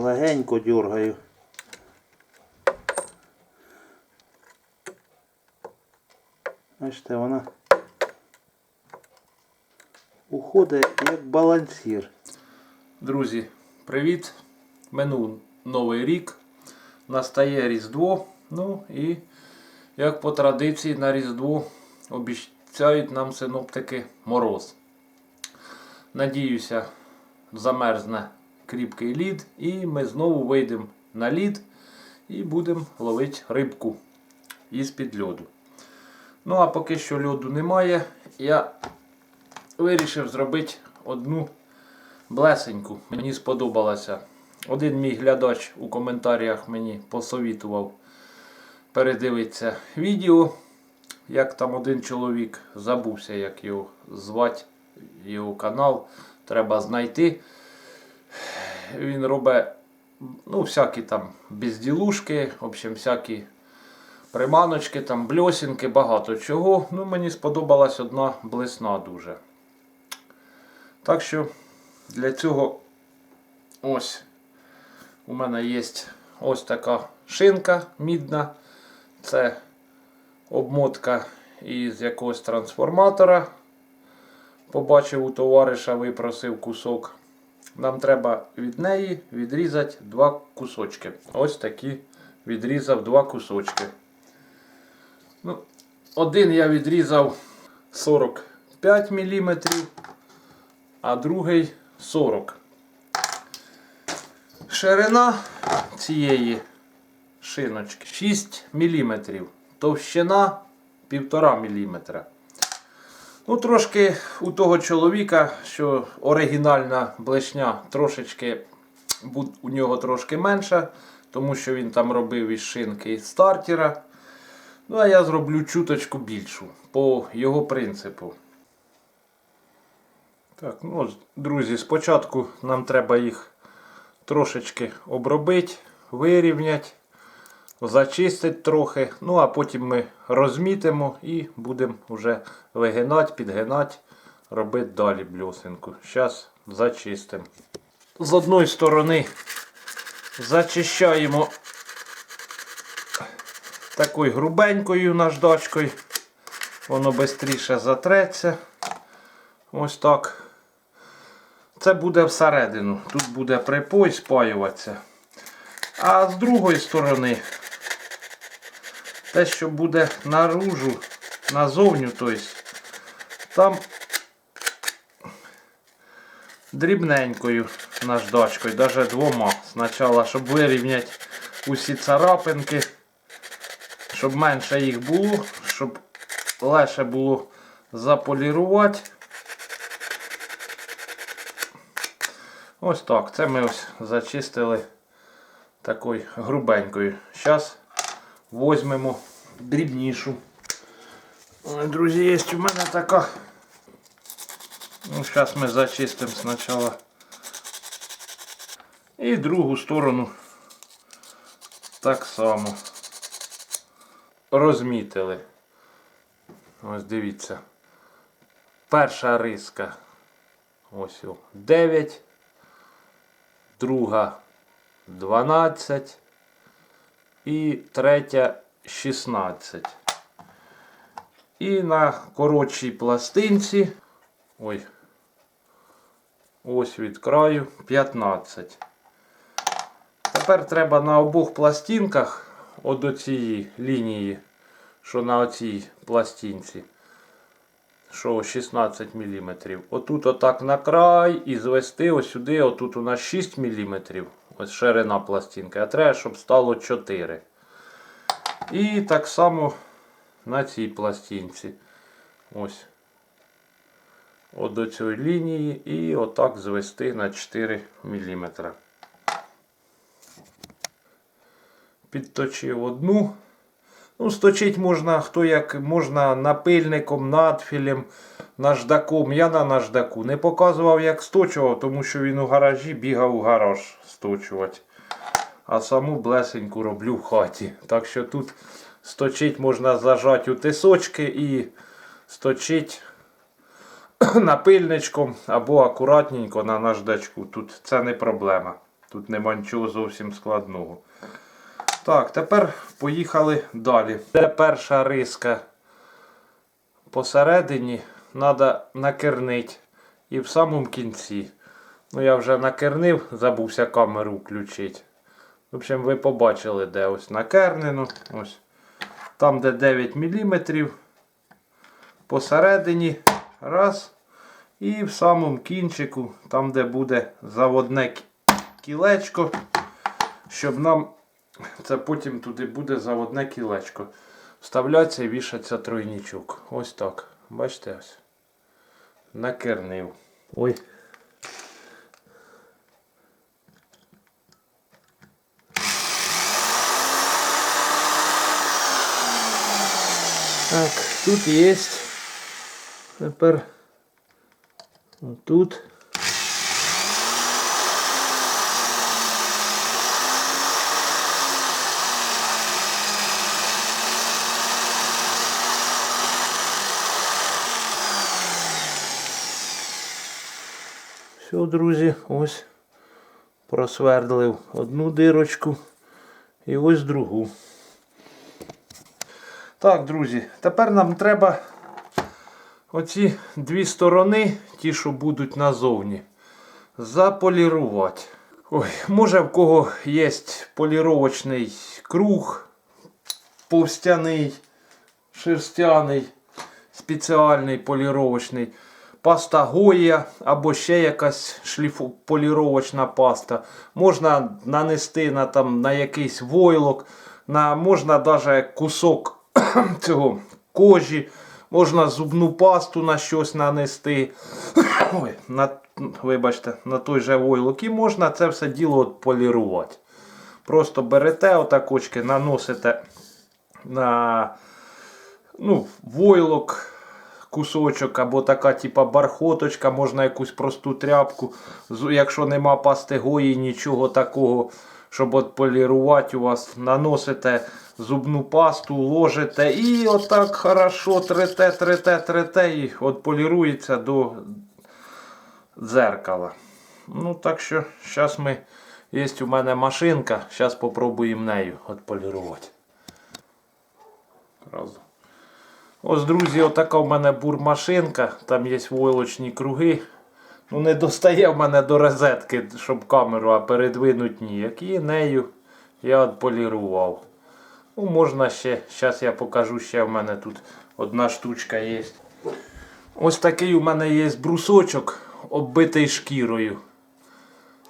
легенько дергаю. Бачите, вона уходить як балансір. Друзі, привіт! Минув новий рік. Настає Різдво. Ну і як по традиції на Різдво обіцяють нам синоптики мороз. Надіюся, замерзне кріпкий лід, і ми знову вийдемо на лід і будемо ловити рибку із-під льоду. Ну а поки що льоду немає, я вирішив зробити одну блесеньку. Мені сподобалося. Один мій глядач у коментарях мені посовітував передивитися відео. Як там один чоловік забувся, як його звати, його канал. Треба знайти. Він робить ну, всякі там безділушки, в общем, всякі приманочки, там бльосінки, багато чого. Ну, мені сподобалась одна блесна дуже. Так що для цього ось у мене є ось така шинка мідна. Це обмотка із якогось трансформатора. Побачив у товариша, випросив кусок. Нам треба від неї відрізати два кусочки. Ось такі відрізав два кусочки. Ну, один я відрізав 45 мм, а другий 40. Ширина цієї шиночки 6 мм. Товщина 1,5 мм. Ну, трошки у того чоловіка, що оригінальна блешня трошечки у нього трошки менша, тому що він там робив із шинки із стартера. Ну, а я зроблю чуточку більшу по його принципу. Так, ну, друзі, спочатку нам треба їх трошечки обробити, вирівняти, зачистити трохи. Ну, а потім ми розмітимо і будемо вже вигинати, підгинати, робити далі бльосинку. Зараз зачистимо. З одної сторони зачищаємо такою грубенькою наждачкою. Воно швидше затреться. Ось так. Це буде всередину. Тут буде припой спаюватися. А з другої сторони, те, що буде наружу, назовню, тобто, там дрібненькою наждачкою, навіть двома. Спочатку, щоб вирівняти усі царапинки, щоб менше їх було, щоб легше було заполірувати. Ось так. Це ми ось зачистили такою грубенькою. Зараз візьмемо дрібнішу. Ой, Друзі, є у мене така. Ну, Зараз ми зачистимо спочатку. І другу сторону так само розмітили. Ось дивіться. Перша риска. Ось о, 9 друга 12 і третя 16. І на коротшій пластинці, ой, ось від краю 15. Тепер треба на обох пластинках от до цієї лінії, що на оцій пластинці що 16 мм. Отут отак на край і звести ось сюди, отут у нас 6 мм. Ось ширина пластинки. А треба, щоб стало 4. І так само на цій пластинці. Ось. От до цієї лінії і отак звести на 4 мм. Підточив одну. Ну, сточить можна, хто як можна напильником, надфілем, наждаком. Я на наждаку. Не показував, як сточував, тому що він у гаражі бігав у гараж сточувати. А саму блесеньку роблю в хаті. Так що тут сточить можна зажати у тисочки і сточить напильничком або акуратненько на наждачку. Тут це не проблема. Тут нема нічого зовсім складного. Так, тепер поїхали далі. Це перша риска посередині треба накернити. І в самому кінці. Ну я вже накернив, забувся камеру включити. В общем, ви побачили, де ось накернено. Ось. Там, де 9 мм. Посередині. Раз. І в самому кінчику, там, де буде заводне кілечко, щоб нам це потім туди буде заводне кілечко. Вставляться і вішаться тройнічок. Ось так. Бачите ось. Накернив. Ой. Так, тут є. Тепер тут. Все, друзі, ось просвердлив одну дирочку і ось другу. Так, друзі, тепер нам треба оці дві сторони, ті, що будуть назовні, заполірувати. Ой, може в кого є поліровочний круг, повстяний, шерстяний, спеціальний поліровочний, паста Гоя або ще якась шліфу, поліровочна паста. Можна нанести на, там, на якийсь войлок, на, можна навіть кусок цього кожі, можна зубну пасту на щось нанести. Ой, на, вибачте, на той же войлок. І можна це все діло от полірувати. Просто берете отак очки, наносите на ну, войлок кусочок або така типа бархоточка, можна якусь просту тряпку. Якщо нема пасти гої, нічого такого, щоб от полірувати у вас, наносите зубну пасту, ложите і отак хорошо трете, трете, трете і от полірується до дзеркала. Ну так що зараз ми. Є у мене машинка, зараз спробуємо нею отполірувати. Разом. Ось, друзі, отака в мене бурмашинка, там є войлочні круги. Ну, не достає в мене до розетки, щоб камеру, а передвинуть ніяк. І нею я отполірував. Ну, можна ще, зараз я покажу, ще в мене тут одна штучка є. Ось такий у мене є брусочок, оббитий шкірою.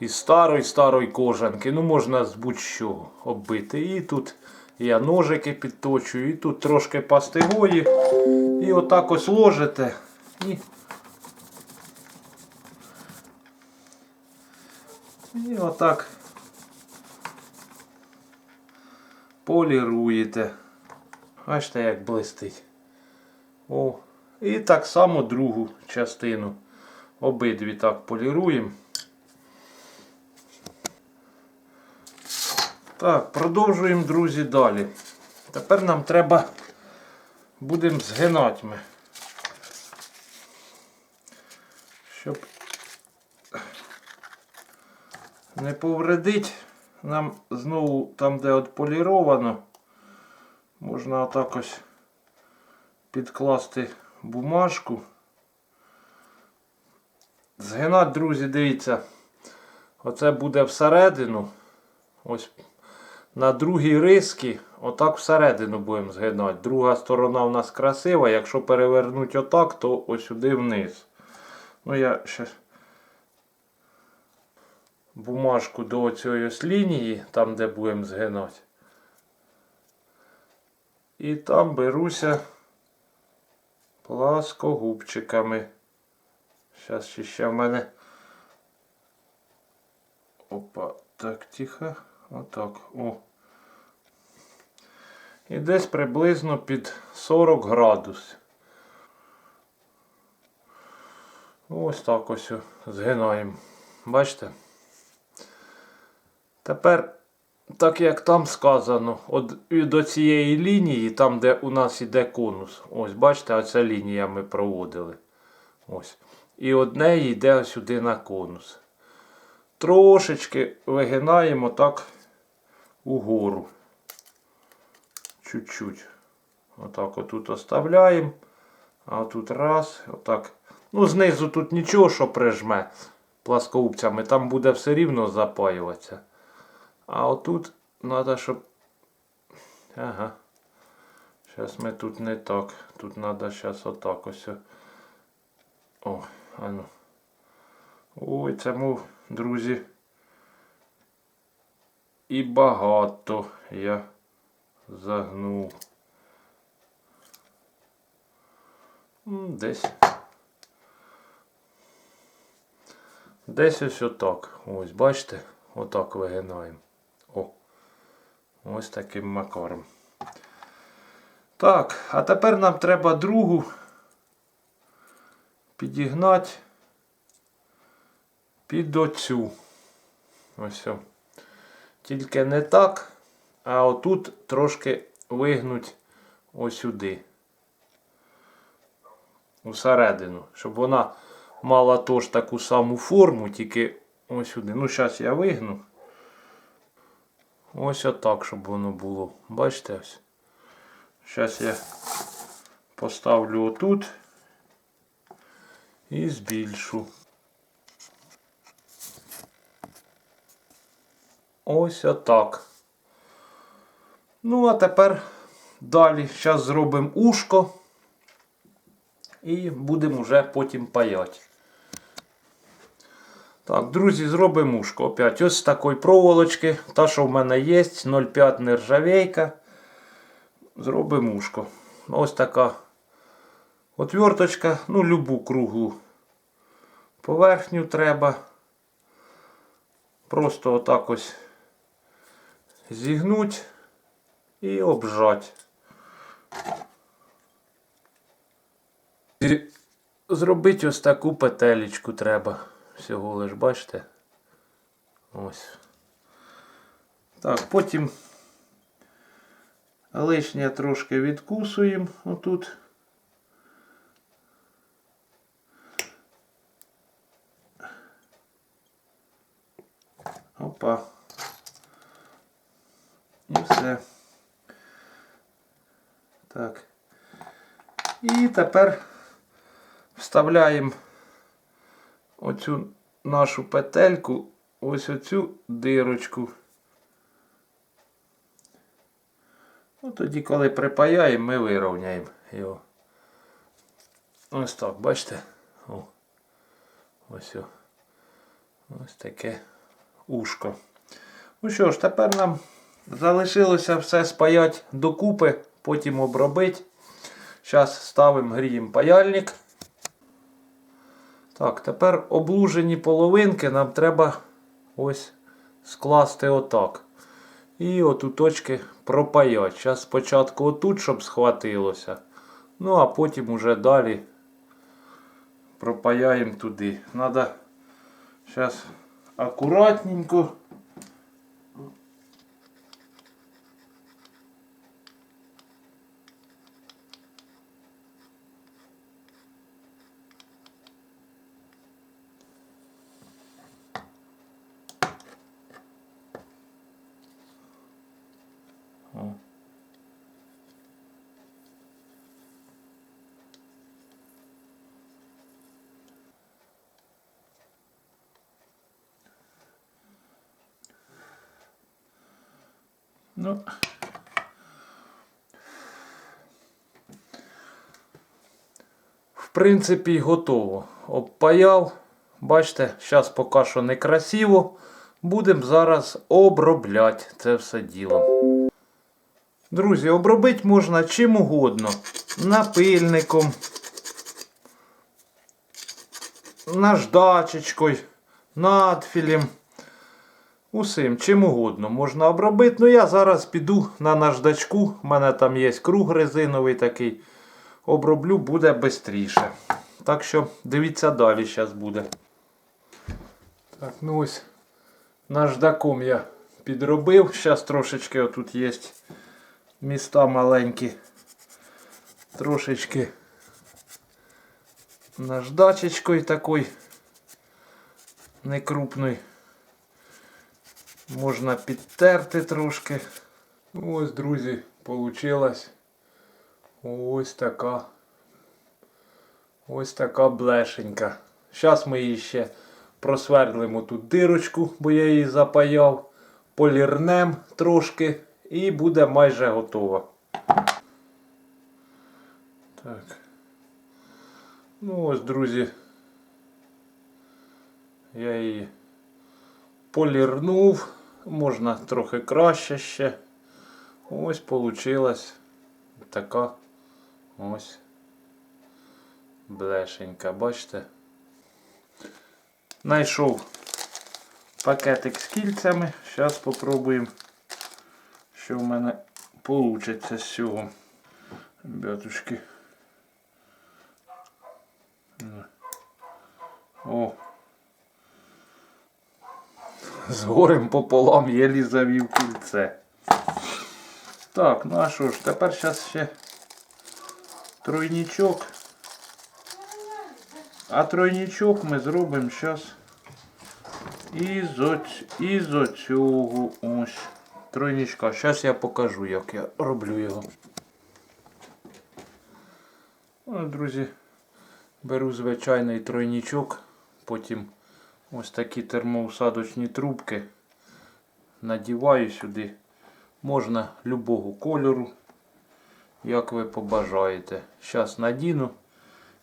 Із старої старої кожанки. Ну, можна з будь-що оббити. І тут я ножики підточую, і тут трошки пастигої. І отак ось ложите. І, і отак поліруєте. Бачите, як блистить. О. І так само другу частину. Обидві так поліруємо. Так, продовжуємо, друзі, далі. Тепер нам треба будемо згинати ми. Щоб не повредить, нам знову там, де отполіровано, можна отак ось підкласти бумажку. Згинати, друзі, дивіться, оце буде всередину. Ось на другій риски, отак всередину будемо згинати. Друга сторона у нас красива. Якщо перевернути отак, то ось сюди вниз. Ну я ще бумажку до цієї ось лінії, там де будемо згинати. І там беруся пласкогубчиками. Зараз ще, в мене. Опа, так, тихо. Отак. О. І десь приблизно під 40 градусів. Ось так ось згинаємо. Бачите? Тепер, так як там сказано, от до цієї лінії, там де у нас іде конус. Ось, бачите, оця лінія ми проводили. Ось. І од неї йде сюди на конус. трошечки вигинаємо так угору. Чуть-чуть. Отак отут оставляємо. А тут раз, отак. Ну, знизу тут нічого, що прижме пласкоубцями, там буде все рівно запаюватися. А отут треба, щоб. Ага. Зараз ми тут не так. Тут треба зараз отак ось. О, ну. Ой, мов, друзі. І багато я загнув. Десь. Десь ось отак. Ось, бачите? Отак вигинаємо. О. Ось таким макаром. Так, а тепер нам треба другу підігнати під оцю. Ось. Тільки не так, а отут трошки вигнуть ось сюди. Усередину, щоб вона мала теж таку саму форму, тільки ось сюди. Ну, зараз я вигну. Ось отак, щоб воно було. Бачите ось. Зараз я поставлю отут і збільшу. Ось отак. Ну, а тепер далі зараз зробимо ушко і будемо вже потім паяти. Так, друзі, зробимо ушко. Опять ось з такої проволочки. Та, що в мене є, 0,5 нержавейка. Зробимо ушко. Ось така отверточка, ну, любу круглу поверхню треба. Просто отак ось зігнуть і обжать. І зробити ось таку петелечку треба. Всього лиш, бачите? Ось. Так, потім лишнє трошки відкусуємо отут. Опа. І все. Так. І тепер вставляємо оцю нашу петельку, ось оцю дирочку. Ну, тоді, коли припаяємо, ми вирівняємо його. Ось так, бачите? О. Ось. Ось таке ушко. Ну що ж, тепер нам залишилося все спаяти докупи, потім обробити. Зараз ставимо, гріємо паяльник. Так, тепер облужені половинки нам треба ось скласти отак. І от у точки пропаять. Зараз спочатку отут, щоб схватилося. Ну, а потім уже далі пропаяємо туди. Надо зараз акуратненько. Ну. В принципі, готово. Обпаяв. Бачите, зараз поки що не красиво. Будемо зараз обробляти це все діло. Друзі, обробити можна чим угодно. Напильником, наждачечкою, надфілем. Усім, чим угодно можна обробити. Ну я зараз піду на наждачку. У мене там є круг резиновий такий. Оброблю буде швидше. Так що дивіться далі зараз буде. Так, ну ось наждаком я підробив. Зараз трошечки отут є міста маленькі. Трошечки наждачечкою такою некрупною Можна підтерти трошки. Ось, друзі, получилась ось така. Ось така блешенька. Зараз ми її ще просвердлимо тут дирочку, бо я її запаяв. Полірнем трошки і буде майже готова. Так. Ну ось, друзі. Я її полірнув. Можна трохи краще ще. Ось получилась така ось блешенька, бачите? Найшов пакетик з кільцями. Зараз спробуємо, що в мене вийде з цього. Ребятушки. О. З горем пополам єлі завів кільце. Так, ну а що ж, тепер зараз ще тройничок. А тройничок ми зробимо зараз із, оць, із оцього ось тройничка. Зараз я покажу, як я роблю його. Ну, друзі, беру звичайний тройничок, потім ось такі термоусадочні трубки надіваю сюди. Можна любого кольору, як ви побажаєте. Зараз надіну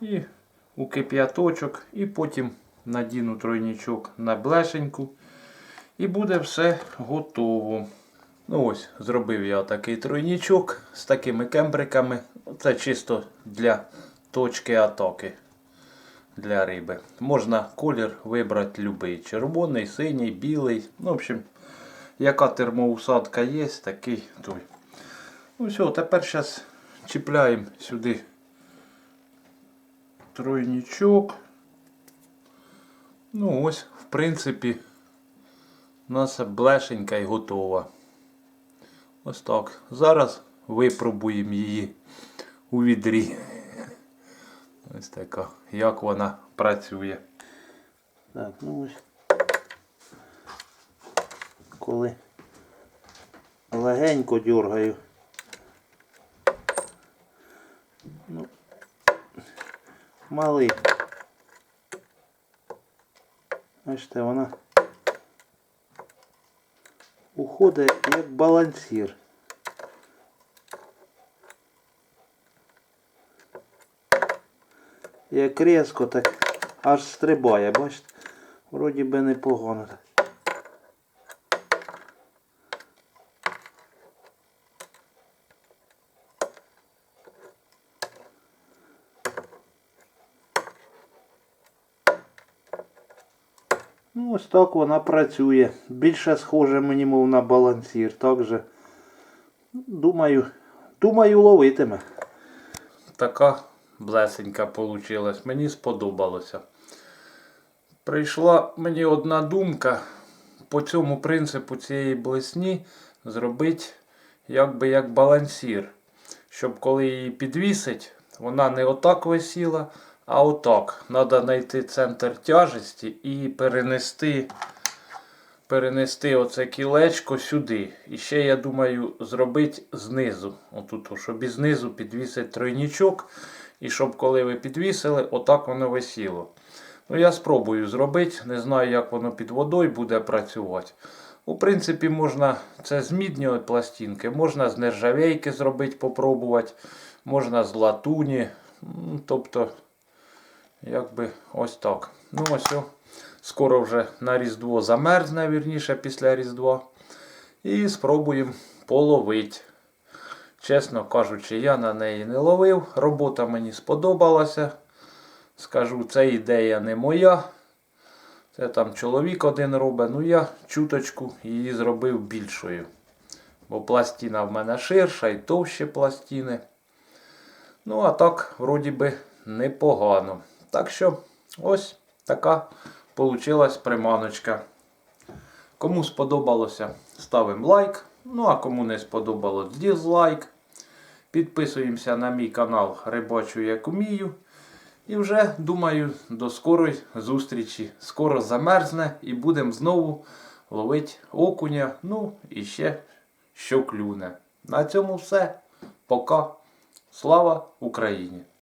і у кип'яточок, і потім надіну тройничок на блешеньку. І буде все готово. Ну ось, зробив я такий тройничок з такими кембриками. Це чисто для точки атаки для риби. Можна колір вибрати любий. Червоний, синій, білий. Ну, в общем, яка термоусадка є, такий той. Ну все, тепер зараз чіпляємо сюди тройничок. Ну ось, в принципі, у нас блешенька і готова. Ось так. Зараз випробуємо її у відрі. Ось така, як вона працює. Так, ну ось. Коли легенько дергаю. Ну, малий. Бачите, вона уходить як балансір. Як різко, так аж стрибає, бачите? Вроді би непогано. Ну, ось так вона працює. Більше схоже мені, мов на балансір. Так же, думаю, думаю, ловитиме. Така блесенька вийшла. Мені сподобалося. Прийшла мені одна думка по цьому принципу цієї блесні зробити якби як балансір. Щоб коли її підвісить, вона не отак висіла, а отак. Треба знайти центр тяжесті і перенести, перенести оце кілечко сюди. І ще, я думаю, зробити знизу. Отут, щоб і знизу підвісити тройнічок. І щоб коли ви підвісили, отак воно висіло. Ну, я спробую зробити. Не знаю, як воно під водою буде працювати. У принципі, можна це з мідньої пластинки, можна з нержавейки зробити, попробувати, можна з латуні. М, Тобто, якби ось так. Ну, ось. о. Скоро вже на Різдво замерзне, вірніше, після Різдва. І спробуємо половити. Чесно кажучи, я на неї не ловив. Робота мені сподобалася. Скажу, це ідея не моя. Це там чоловік один робить. Ну я чуточку її зробив більшою. Бо пластина в мене ширша і товще пластини. Ну, а так, вроді би, непогано. Так що, ось така получилась приманочка. Кому сподобалося, ставимо лайк. Ну а кому не сподобалось, дізлайк. Підписуємося на мій канал Рибачу як умію. І вже думаю до скорої зустрічі. Скоро замерзне і будемо знову ловити окуня, ну і ще що клюне. На цьому все. Пока. Слава Україні!